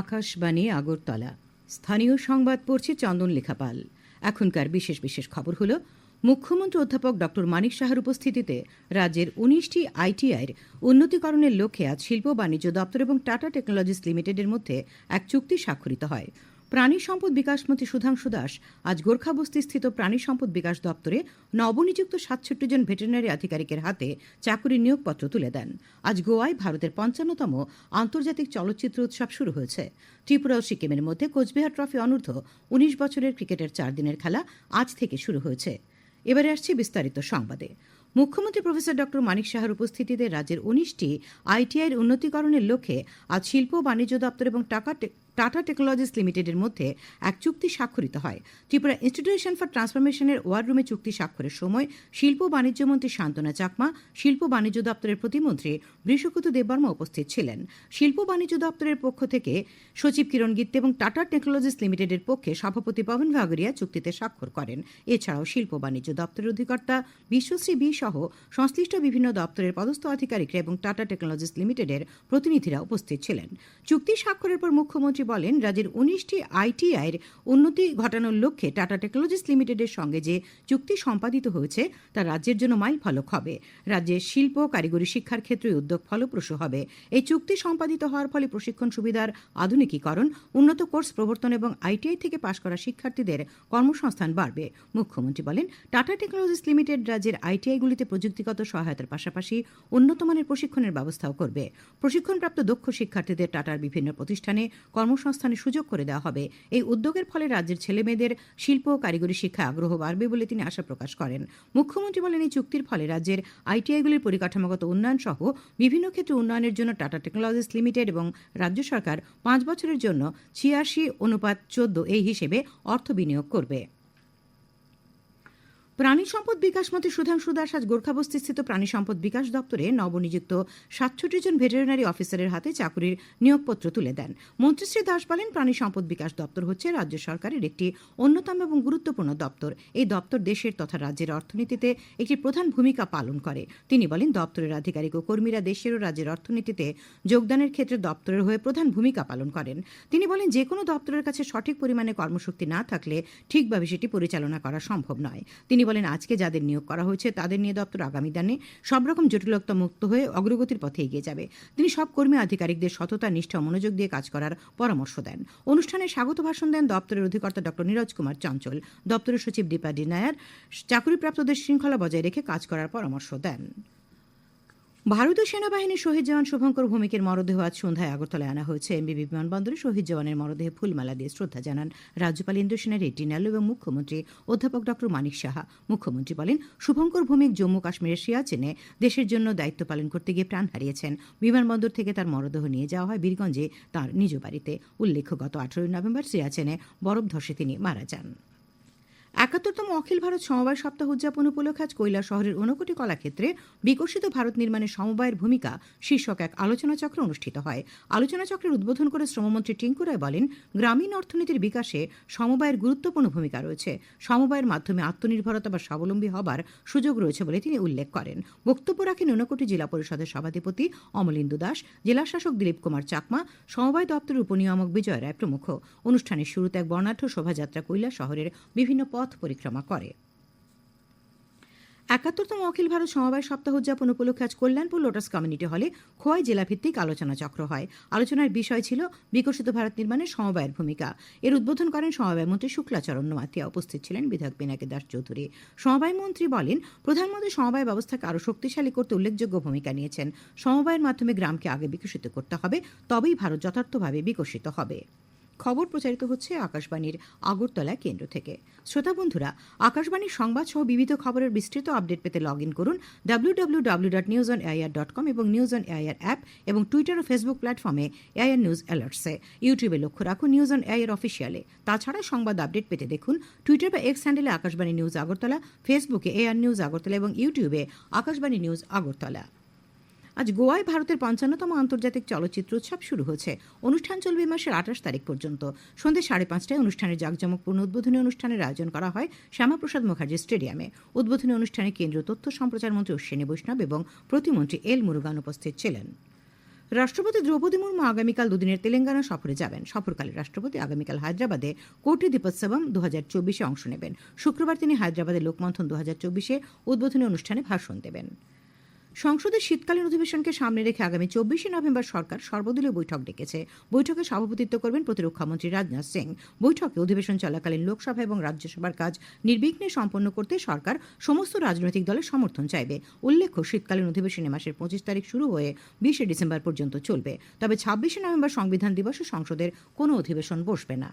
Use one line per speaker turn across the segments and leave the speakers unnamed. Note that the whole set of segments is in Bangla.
আকাশবাণী, আগরতলা। স্থানীয় সংবাদ পড়ছে চন্দন লেখাপাল। এখনকার বিশেষ বিশেষ খবর হল, মুখ্যমন্ত্রী অধ্যাপক ড মানিক সাহার উপস্থিতিতে রাজ্যের উনিশটি আইটিআইয়ের উন্নতিকরণের লক্ষ্যে আজ শিল্প বাণিজ্য দপ্তর এবং টাটা টেকনোলজিস লিমিটেডের মধ্যে এক চুক্তি স্বাক্ষরিত হয়। প্রাণী সম্পদ বিকাশ মন্ত্রী সুধাংশু দাস আজ গোর্খাবস্তিস্থিত প্রাণী সম্পদ বিকাশ দপ্তরে নবনিযুক্ত সাতষট্টি জন ভেটেরিনারি আধিকারিকের হাতে চাকুরির নিয়োগপত্র তুলে দেন। আজ গোয়ায় ভারতের পঞ্চান্নতম আন্তর্জাতিক চলচ্চিত্র উৎসব শুরু হয়েছে। ত্রিপুরা ও সিকিমের মধ্যে কোচবিহার ট্রফি অনূর্ধ্ব উনিশ বছরের ক্রিকেটের চার দিনের খেলা আজ থেকে শুরু হয়েছে। এবারে আসছে বিস্তারিত সংবাদে। মুখ্যমন্ত্রী প্রফেসর ডক্টর মানিক সাহার উপস্থিতিতে রাজ্যের উনিশটি আইটিআইয়ের উন্নতিকরণের লক্ষ্যে আজ শিল্প বাণিজ্য দপ্তর এবং টাকা টাটা টেকনোলজিস লিমিটেডের মধ্যে এক চুক্তি স্বাক্ষরিত হয়। ত্রিপুরা ইনস্টিটিউশন ফর ট্রান্সফরমেশনের ওয়ার রুমে চুক্তি স্বাক্ষরের সময় শিল্প বাণিজ্য মন্ত্রী শান্তনা চাকমা, শিল্প বাণিজ্য দপ্তরের প্রতিমন্ত্রী বৃষকুতু দেববর্মা উপস্থিত ছিলেন। শিল্প বাণিজ্য দপ্তরের পক্ষ থেকে সচিব কিরণ গিত্তে এবং টাটা টেকনোলজিস লিমিটেডের পক্ষে সভাপতি পবন ভাগরিয়া চুক্তিতে স্বাক্ষর করেন। এছাড়াও শিল্প বাণিজ্য দপ্তরের অধিকর্তা বিশ্বশ্রী বি সহ সংশ্লিষ্ট বিভিন্ন দপ্তরের পদস্থ আধিকারিকরা এবং টাটা টেকনোলজিস লিমিটেডের প্রতিনিধিরা উপস্থিত ছিলেন। চুক্তি স্বাক্ষরের পর মুখ্যমন্ত্রী বলেন, রাজ্যের উনিশটি আইটিআইয়ের উন্নতি ঘটানোর লক্ষ্যে টাটা টেকনোলজিস লিমিটেডের সঙ্গে যে চুক্তি সম্পাদিত হয়েছে, তা রাজ্যের জন্য মাইল ফলক হবে। রাজ্যের শিল্প, কারিগরি শিক্ষার ক্ষেত্রে উদ্যোগ ফলপ্রসূ হবে। এই চুক্তি সম্পাদিত হওয়ার ফলে প্রশিক্ষণ সুবিধার আধুনিকীকরণ, উন্নত কোর্স প্রবর্তন এবং আইটিআই থেকে পাশ করা শিক্ষার্থীদের কর্মসংস্থান বাড়বে। মুখ্যমন্ত্রী বলেন টাটা টেকনোলজিস লিমিটেড রাজ্যের আইটিআইগুলিতে প্রযুক্তিগত সহায়তার পাশাপাশি উন্নতমানের প্রশিক্ষণের ব্যবস্থাও করবে। প্রশিক্ষণপ্রাপ্ত দক্ষ শিক্ষার্থীদের টাটার বিভিন্ন প্রতিষ্ঠানে কর্মসংস্থানের সুযোগ করে দেওয়া হবে। এই উদ্যোগের ফলে রাজ্যের ছেলেমেয়েদের শিল্প ও কারিগরি শিক্ষায় আগ্রহ বাড়বে বলে তিনি আশা প্রকাশ করেন। মুখ্যমন্ত্রী বলেন, এই চুক্তির ফলে রাজ্যের আইটিআইগুলির পরিকাঠামোগত উন্নয়ন সহ বিভিন্ন ক্ষেত্রে উন্নয়নের জন্য টাটা টেকনোলজিস লিমিটেড এবং রাজ্য সরকার পাঁচ বছরের জন্য ছিয়াশি অনুপাত চোদ্দ এই হিসেবে অর্থ বিনিয়োগ করবে। প্রাণী সম্পদ বিকাশ মন্ত্রী সুধাংশু দাস আজ গোর্খাবস্তিস্থিত প্রাণী সম্পদ বিকাশ দপ্তরে নবনিযুক্ত সাতষট্টি জন ভেটেরিনারি অফিসারের হাতে চাকুরির নিয়োগপত্র তুলে দেন। মন্ত্রী শ্রী দাস বলেন, প্রাণী সম্পদ বিকাশ দপ্তর হচ্ছে রাজ্য সরকারের একটি অন্যতম এবং গুরুত্বপূর্ণ দপ্তর। এই দপ্তর দেশের তথা রাজ্যের অর্থনীতিতে একটি প্রধান ভূমিকা পালন করে। তিনি বলেন, দপ্তরের আধিকারিক ও কর্মীরা দেশের ও রাজ্যের অর্থনীতিতে যোগদানের ক্ষেত্রে দপ্তরের হয়ে প্রধান ভূমিকা পালন করেন। তিনি বলেন, যে কোনো দপ্তরের কাছে সঠিক পরিমাণে কর্মশক্তি না থাকলে ঠিকভাবে সেটি পরিচালনা করা সম্ভব নয়। তিনি বলেন, আজকে যাদের নিয়োগ করা হয়েছে তাদের নিয়ে দপ্তর আগামী দানে সব রকম জটিলতা মুক্ত হয়ে অগ্রগতির পথে এগিয়ে যাবে। তিনি সব কর্মী আধিকারিকদের সততা, নিষ্ঠা, মনোযোগ দিয়ে কাজ করার পরামর্শ দেন। অনুষ্ঠানে স্বাগত ভাষণ দেন দপ্তরের অধিকর্তা ডক্টর নীরজ কুমার চঞ্চল। দপ্তরের সচিব দীপা ডি নায়ার চাকরিপ্রাপ্তদের শৃঙ্খলা বজায় রেখে কাজ করার পরামর্শ দেন। ভারতীয় সেনাবাহিনীর শহীদ জওয়ান শুভঙ্কর ভৌমিকের মরদেহ আজ সন্ধ্যায় আগরতলায় আনা হয়েছে। এমবিবি বিমানবন্দরে শহীদ জওয়ানের মরদেহে ফুলমালা দিয়ে শ্রদ্ধা জানান রাজ্যপাল ইন্দ্রসেনা রেড্ডি নাল্লু এবং মুখ্যমন্ত্রী অধ্যাপক ড. মানিক সাহা। মুখ্যমন্ত্রী বলেন, শুভঙ্কর ভৌমিক জম্মু কাশ্মীরের সিয়াচেনে দেশের জন্য দায়িত্ব পালন করতে গিয়ে প্রাণ হারিয়েছেন। বিমানবন্দর থেকে তার মরদেহ নিয়ে যাওয়া হয় বীরগঞ্জে তার নিজ বাড়িতে। উল্লেখ্য, গত আঠারোই নভেম্বর সিয়াচেনে বরফ ধসে তিনি মারা যান। একাত্তরতম অখিল ভারত সমবায় সপ্তাহ উদযাপন উপলক্ষে আজ কৈলা শহরের ঊনকোটি কলাক্ষেত্রে বিকশিত ভারত নির্মাণে সমবায়ের ভূমিকা শীর্ষক এক আলোচনা চক্র অনুষ্ঠিত হয়। আলোচনা চক্রের উদ্বোধন করে শ্রমমন্ত্রী টিঙ্কু রায় বলেন, গ্রামীণ অর্থনীতির বিকাশে সমবায়ের গুরুত্বপূর্ণ ভূমিকা রয়েছে। সমবায়ের মাধ্যমে আত্মনির্ভরতা বা স্বাবলম্বী হবার সুযোগ রয়েছে বলে তিনি উল্লেখ করেন। বক্তব্য রাখেন ঊনকোটি জেলা পরিষদের সভাধিপতি অমলিন্দু দাস জেলা শাসক দিলীপ কুমার চাকমা, সমবায় দপ্তরের উপনিয়ামক বিজয় রায় প্রমুখ। অনুষ্ঠানের শুরুতে এক বর্ণাঢ্য শোভাযাত্রা কৈলা শহরের বিভিন্ন পথ পরিক্রমা করে। একাত্তরতম অখিল ভারত সমবায় সপ্তাহ উদযাপন উপলক্ষে আজ কল্যাণপুর লোটাস কমিউনিটি হলে খোয়াই জেলাভিত্তিক আলোচনা চক্র হয়। আলোচনার বিষয় ছিল বিকশিত ভারত নির্মাণে সমবায়ের ভূমিকা। এর উদ্বোধন করেন সমবায় মন্ত্রী শুক্লাচরণ মাতিয়া উপস্থিত ছিলেন বিধায়ক পিনাকি দাস চৌধুরী। সমবায় মন্ত্রী বলেন, প্রধানমন্ত্রী সমবায় ব্যবস্থাকে আরও শক্তিশালী করতে উল্লেখযোগ্য ভূমিকা নিয়েছেন। সমবায়ের মাধ্যমে গ্রামকে আগে বিকশিত করতে হবে, তবেই ভারত যথার্থভাবে বিকশিত হবে। খবর প্রচারিত হচ্ছে আকাশবাণীর আগরতলা কেন্দ্র থেকে। শ্রোতা বন্ধুরা, আকাশবাণীর সংবাদ সহ বিবিধ খবরের বিস্তৃত আপডেট পেতে লগ ইন করুন ডাব্লিউ ডট ডট কম এবং নিউজ অন এআইআর অ্যাপ এবং টুইটার ও ফেসবুক প্ল্যাটফর্মে এআইআর নিউজ অ্যালার্টসে ইউটিউবে লক্ষ্য রাখুন নিউজ অন এআইআর অফিসিয়ালে তাছাড়া সংবাদ আপডেট পেতে দেখুন টুইটার বা এক্স হ্যান্ডেলে আকাশবাণী নিউজ আগরতলা ফেসবুকে এআর নিউজ আগরতলা এবং ইউটিউবে আকাশবাণী নিউজ আগরতলা। আজ গোয়ায় ভারতের পঞ্চান্নতম আন্তর্জাতিক চলচ্চিত্র উৎসব শুরু হয়েছে। অনুষ্ঠান চলবে মাসের আঠাশ তারিখ পর্যন্ত। সন্ধ্যে সাড়ে পাঁচটায় অনুষ্ঠানের জাঁকজমকপূর্ণ উদ্বোধনী অনুষ্ঠানের আয়োজন করা হয় শ্যামাপ্রসাদ মুখার্জি স্টেডিয়ামে। উদ্বোধনী অনুষ্ঠানে কেন্দ্রীয় তথ্য সম্প্রচার মন্ত্রী অশ্বিনী বৈষ্ণব এবং প্রতিমন্ত্রী এল মুরুগান উপস্থিত ছিলেন। রাষ্ট্রপতি দ্রৌপদী মুর্মু আগামীকাল দুদিনের তেলেঙ্গানা সফরে যাবেন। সফরকালে রাষ্ট্রপতি আগামীকাল হায়দ্রাবাদে কোটি দীপোৎসবম দু হাজার চব্বিশে অংশ নেবেন। শুক্রবার তিনি হায়দ্রাবাদে লোকমন্থন দু হাজার চব্বিশে উদ্বোধনী অনুষ্ঠানে ভাষণ দেবেন। সংসদের শীতকালীন অধিবেশনকে সামনে রেখে আগামী চব্বিশে নভেম্বর সরকার সর্বদলীয় বৈঠক ডেকেছে। বৈঠকে সভাপতিত্ব করবেন প্রতিরক্ষামন্ত্রী রাজনাথ সিং। বৈঠকে অধিবেশন চলাকালীন লোকসভা এবং রাজ্যসভার কাজ নির্বিঘ্নে সম্পন্ন করতে সরকার সমস্ত রাজনৈতিক দলের সমর্থন চাইবে। উল্লেখ্য, শীতকালীন অধিবেশনে মাসের পঁচিশ তারিখ শুরু হয়ে বিশে ডিসেম্বর পর্যন্ত চলবে। তবে ছাব্বিশে নভেম্বর সংবিধান দিবসে সংসদের কোনো অধিবেশন বসবে না।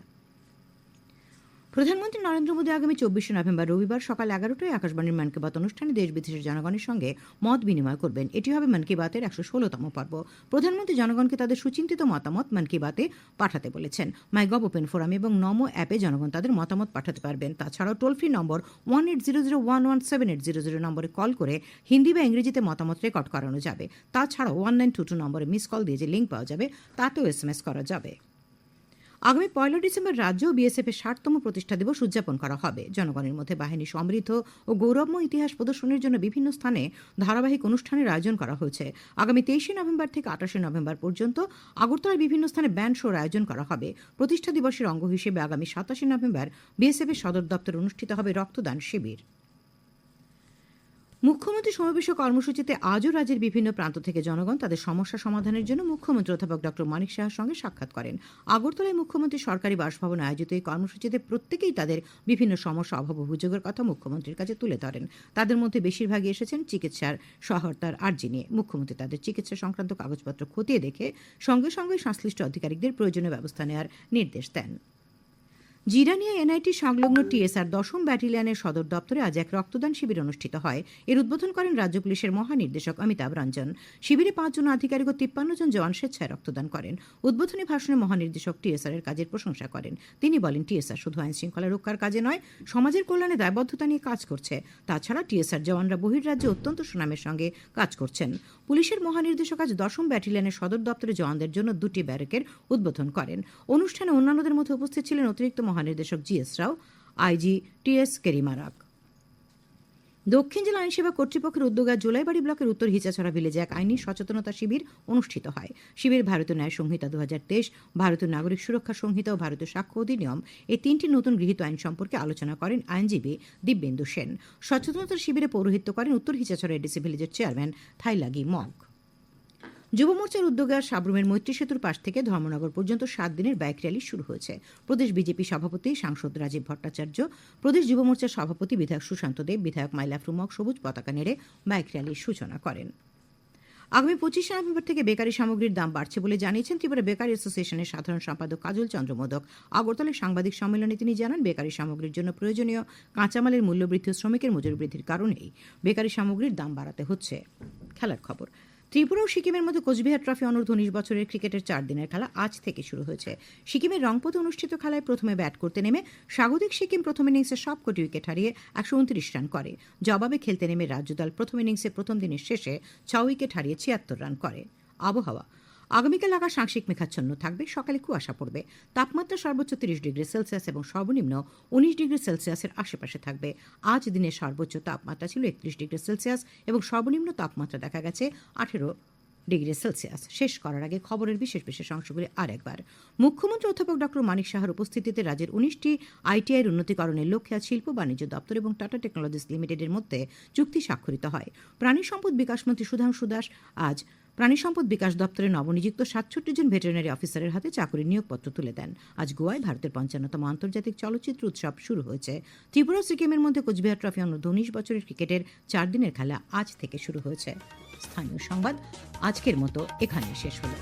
প্রধানমন্ত্রী নরেন্দ্র মোদী আগামী চব্বিশে নভেম্বর রবিবার সকাল এগারোটায় আকাশবাণীর মন কি বাত অনুষ্ঠানে দেশ বিদেশের জনগণের সঙ্গে মত বিনিময় করবেন। এটি হবে মন কি বাতের একশো ষোলোতম পর্ব। প্রধানমন্ত্রী জনগণকে তাদের সুচিন্তিত মতামত মন কি বাতে পাঠাতে বলেছেন। মাই গভ ওপেন ফোরাম এবং নমো অ্যাপে জনগণ তাদের মতামত পাঠাতে পারবেন। তাছাড়াও toll free number one eight zero zero one one seven eight zero zero নম্বরে কল করে হিন্দি বা ইংরেজিতে মতামত রেকর্ড করানো যাবে। তাছাড়াও ওয়ান নাইন টু টু নম্বরে মিস কল দিয়ে যে লিঙ্ক পাওয়া যাবে, তাতেও এস এম এস করা যাবে। আগামী পয়লা ডিসেম্বর রাজ্য ও বিএসএফ এর ষাটতম প্রতিষ্ঠা দিবস উদযাপন করা হবে। জনগণের মধ্যে বাহিনী সমৃদ্ধ ও গৌরবময় ইতিহাস প্রদর্শনের জন্য বিভিন্ন স্থানে ধারাবাহিক অনুষ্ঠানের আয়োজন করা হয়েছে। আগামী তেইশে নভেম্বর থেকে আঠাশে নভেম্বর পর্যন্ত আগরতলার বিভিন্ন স্থানে ব্যান্ড শোর আয়োজন করা হবে। প্রতিষ্ঠা দিবসের অঙ্গ হিসেবে আগামী সাতাশে নভেম্বর বিএসএফ এর সদর দপ্তরে অনুষ্ঠিত হবে রক্তদান শিবির। মুখ্যমন্ত্রী সমাবেশ কর্মসূচিতে আজও রাজ্যের বিভিন্ন প্রান্ত থেকে জনগণ তাদের সমস্যা সমাধানের জন্য মুখ্যমন্ত্রী অধ্যাপক ডক্টর মানিক সাহার সঙ্গে সাক্ষাৎ করেন। আগরতলায় মুখ্যমন্ত্রী সরকারি বাসভবনে আয়োজিত এই কর্মসূচিতে প্রত্যেকেই তাদের বিভিন্ন সমস্যা, অভাব অভিযোগের কথা মুখ্যমন্ত্রীর কাছে তুলে ধরেন। তাদের মধ্যে বেশিরভাগই এসেছেন চিকিৎসার সহায়তার আর্জি নিয়ে। মুখ্যমন্ত্রী তাদের চিকিৎসা সংক্রান্ত কাগজপত্র খতিয়ে দেখে সঙ্গে সঙ্গে সংশ্লিষ্ট আধিকারিকদের প্রয়োজনীয় ব্যবস্থা নেওয়ার নির্দেশ দেন। জিরানিয়া এনআইটি সংলগ্ন টিএসআর দশম ব্যাটালিয়নের সদর দপ্তরে আজ এক রক্তদান শিবির অনুষ্ঠিত হয়। এর উদ্বোধন করেন রাজ্য পুলিশের মহানির্দেশক অমিতাভ রঞ্জন। শিবিরে পাঁচজন আধিকারিক ও তিপ্পান্ন জন জওয়ান স্বেচ্ছায় রক্তদান করেন। উদ্বোধনী ভাষণে মহানির্দেশক টিএসআর এর কাজের প্রশংসা করেন। তিনি বলেন, টিএসআর শুধু আইন শৃঙ্খলা রক্ষার কাজে নয়, সমাজের কল্যাণে দায়বদ্ধতা নিয়ে কাজ করছে। তাছাড়া টিএসআর জওয়ানরা বহির্রাজ্যে অত্যন্ত সুনামের সঙ্গে কাজ করছেন। পুলিশের মহানির্দেশক আজ দশম ব্যাটালিয়নের সদর দপ্তরে জওয়ানদের জন্য দুটি ব্যারেকের উদ্বোধন করেন। অনুষ্ঠানে অন্যান্যদের মধ্যে উপস্থিত ছিলেন অতিরিক্ত মহানির্দেশক জিএস রাও আইজি টিএস কেরিমারাক দক্ষিণ জেলা আইনসেবা কর্তৃপক্ষের উদ্যোগে জোলাইবাড়ি ব্লকের উত্তর হিচাছড়া ভিলেজে এক আইনি সচেতনতা শিবির অনুষ্ঠিত হয়। শিবির ভারতীয় ন্যায় সংহিতা দু হাজার তেইশ, ভারতীয় নাগরিক সুরক্ষা সংহিতা ও ভারতীয় সাক্ষ্য অধিনিয়ম এই তিনটি নতুন গৃহীত আইন সম্পর্কে আলোচনা করেন আইনজীবী দিব্যেন্দু সেন। সচেতনতা শিবিরে পৌরোহিত্য করেন উত্তর হিচাছড়া এডিসি ভিলেজের চেয়ারম্যান থাইলাগি মগ। যুব মোর্চার উদ্যোগে আর সাবরুমের মৈত্রী সেতুর পাশ থেকে ধর্মনগর পর্যন্ত সাত দিনের বাইক র্যালি শুরু হয়েছে। প্রদেশ বিজেপি সভাপতি, সাংসদ রাজীব ভট্টাচার্য, প্রদেশ যুব মোর্চার সভাপতি বিধায়ক সুশান্ত দেব বিধায়ক মাইলাফ রুমক সবুজ পতাকা নেড়ে বাইক র্যালির সূচনা করেন। আগামী পঁচিশে নভেম্বর থেকে বেকারি সামগ্রীর দাম বাড়ছে বলে জানিয়েছেন ত্রিপুরা বেকারি অ্যাসোসিয়েশনের সাধারণ সম্পাদক কাজল চন্দ্র মোদক আগরতলায় সাংবাদিক সম্মেলনে তিনি জানান, বেকারি সামগ্রীর জন্য প্রয়োজনীয় কাঁচামালের মূল্যবৃদ্ধি ও শ্রমিকের মজুরি বৃদ্ধির কারণেই বেকারি সামগ্রীর দাম বাড়াতে হচ্ছে। খেলার খবর। ত্রিপুরা ও সিকিমের মধ্যে কোচবিহার ট্রফি অনূর্ধ্ব উনিশ বছরের ক্রিকেটের চার দিনের খেলা আজ থেকে শুরু হয়েছে। সিকিমের রংপথে অনুষ্ঠিত খেলায় প্রথমে ব্যাট করতে নেমে স্বাগতিক সিকিম প্রথম ইনিংসে সবকটি উইকেট হারিয়ে একশো উনত্রিশ রান করে। জবাবে খেলতে নেমে রাজ্যদল প্রথম ইনিংসে প্রথম দিনের শেষে ছ উইকেট হারিয়ে ছিয়াত্তর রান করে। আবহাওয়া আগামীকাল আকাশ আংশিক মেঘাচ্ছন্ন থাকবে, সকালে কুয়াশা পড়বে। তাপমাত্রা সর্বোচ্চ তিরিশ ডিগ্রি সেলসিয়াস এবং সর্বনিম্ন উনিশ ডিগ্রি সেলসিয়াসের আশেপাশে থাকবে। আজ দিনের সর্বোচ্চ তাপমাত্রা ছিল একত্রিশ ডিগ্রি সেলসিয়াস এবং সর্বনিম্ন তাপমাত্রা দেখা গেছে আঠেরো ডিগ্রি সেলসিয়াস। শেষ করার আগে খবরের বিশেষ বিশেষ অংশগুলি আরেকবার মুখ্যমন্ত্রী অধ্যাপক ডক্টর মানিক সাহার উপস্থিতিতে রাজ্যের উনিশটি আইটিআইয়ের উন্নতিকরণের লক্ষ্যে শিল্প বাণিজ্য দপ্তর এবং টাটা টেকনোলজিস লিমিটেডের মধ্যে চুক্তি স্বাক্ষরিত হয়। প্রাণী সম্পদ বিকাশ মন্ত্রী সুধাংশু দাস আজ প্রাণী সম্পদ বিকাশ দপ্তরে নবনিযুক্ত সাতষট্টি জন ভেটেরিনারি অফিসারের হাতে চাকরির নিয়োগপত্র তুলে দেন। আজ গোয়ায় ভারতের পঞ্চান্নতম আন্তর্জাতিক চলচ্চিত্র উৎসব শুরু হয়েছে। ত্রিপুরা সিকিমের মধ্যে কোচবিহার ট্রফি অনূর্ধ্ব উনিশ বছরের ক্রিকেটের চার দিনের খেলা আজ থেকে শুরু হয়েছে। স্থানীয় সংবাদ আজকের মতো এখানেই শেষ হলো।